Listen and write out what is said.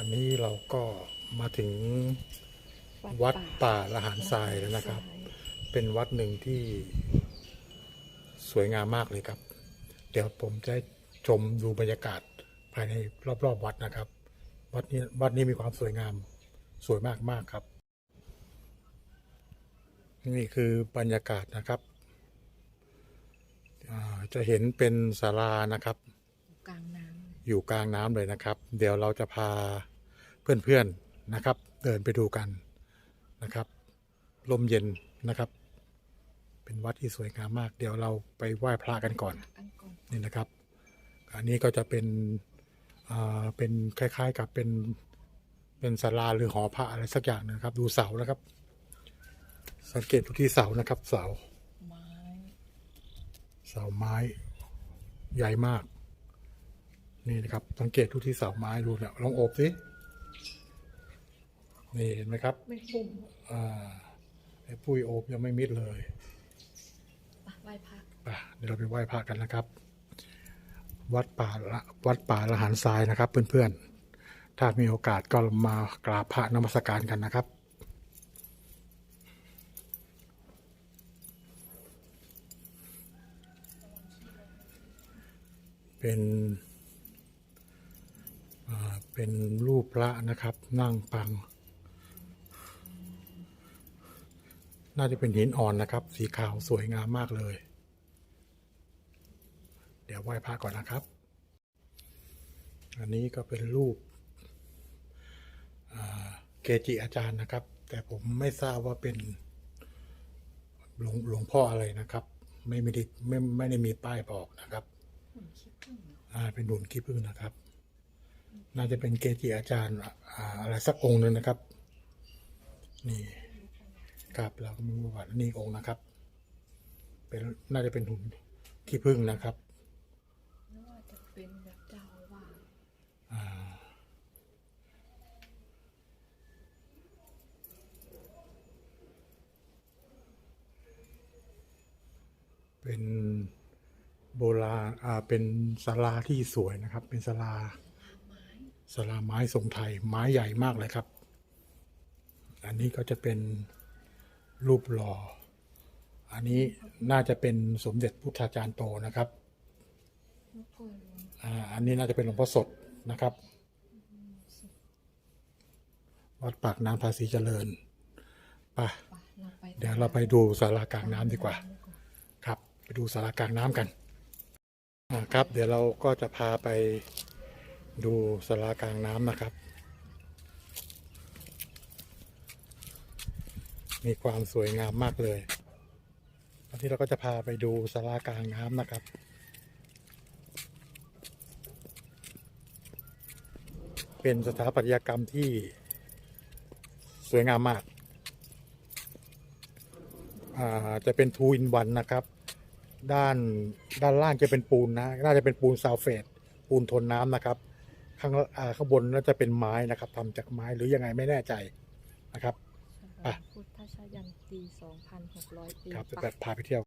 อันนี้เราก็มาถึงวัดป่าละหารทรายแล้วนะครับ เป็นวัดหนึ่งที่สวยงามมากเลยครับ เดี๋ยวผมจะชมดูบรรยากาศภายในรอบๆวัดนะครับ วัดนี้วัดนี้มีความสวยงามสวยมากมากๆครับ นี่คือบรรยากาศนะครับอ่าจะเห็นเป็นศาลานะครับกลางน้ อยู่กลางน้ำเลยนะครับ เดี๋ยวเราจะพาเพื่อนๆนะครับ เดินไปดูกันนะครับ ลมเย็นนะครับ เป็นวัดที่สวยงามมาก เดี๋ยวเราไปไหว้พระกันก่อนำอันก่อนนี่นะครับ อันนี้ก็จะเป็นอ่าเป็นคล้ายๆกับเป็นเป็นศาลาหรือหอพระอะไรสักอย่างนะครับ ดูเสานะครับ สังเกตดูที่เสานะครับ เสาไม้เสาไม้ ใหญ่มาก นี่นะครับ สังเกตดูที่เสาไม้ดูเนี่ยลองโอบสินี่เห็นไหมครับไม่ปุ่มอ่าไอ้ปุ้ยโอบยังไม่มิดเลยปะไหว้พระไปเดี๋ยวเราไปไหว้พระกันนะครับ วัดป่าละวัดป่าละหารทรายนะครับ เพื่อนๆ ถ้ามีโอกาสก็มากราบพระนมัสการกันนะครับเป็นอ่า เป็นรูปพระนะครับ นั่งปัง น่าจะเป็นหินอ่อนนะครับ สีขาวสวยงามมากเลย เดี๋ยวไหว้พระก่อนนะครับ อันนี้ก็เป็นรูปอ่าเกจิอาจารย์นะครับ แต่ผมไม่ทราบว่าเป็นหลวงหลวงพ่ออะไรนะครับ ไม่ไม่ได้ไม่ไม่ได้มีป้ายบอกนะครับหุ่นคิดพึ่งอ่าเป็นหนุนขี้ผึ้งนะครับ น่าจะเป็นเกจิอาจารย์อะไรสักองค์หนึ่งนะครับ นี่ครับเราก็มีประวัตินี่องค์นะครับ เป็นน่าจะเป็นหุ่นขี้ผึ้งนะครับไม่าจะเป็นแบบเจ้าว่าอ่าเป็นโบราณอ่าเป็นศาลาที่สวยนะครับ เป็นศาลา ลาไม้ทรงไทยไม้ใหญ่มากเลยครับ อันนี้ก็จะเป็นรูปหล่อ อันนี้น่าจะเป็นสมเด็จพุทธาจารย์โตนะครับอ่าอันนี้น่าจะเป็นหลวงพ่อสดนะครับ วัดปากน้ำภาษีเจริญปปะเดี๋ยวเราไปดูศาลากลางน้ำดีกว่า ครับ ไปดูศาลากลางน้ำกันครับ เดี๋ยวเราก็จะพาไป ดูศาลากลางน้ำนะครับ มีความสวยงามมากเลยตอนนี้เราก็จะพาไปดูศาลากลางน้ำนะครับ เป็นสถาปัตยกรรมที่สวยงามมากาจะเป็นทูอินวันนะครับ ด้านด้านล่างจะเป็นปูนนะ น่าจะเป็นปูนซาลเฟตปูนทนน้ำนะครับ ข้างอ่าข้างบนน่าจะเป็นไม้นะครับทำจากไม้หรือยังไงไม่แน่ใจนะครับสถานพุทธชยันตี 2,600 ปี ครับจะปะแบบพาไปเที่ยว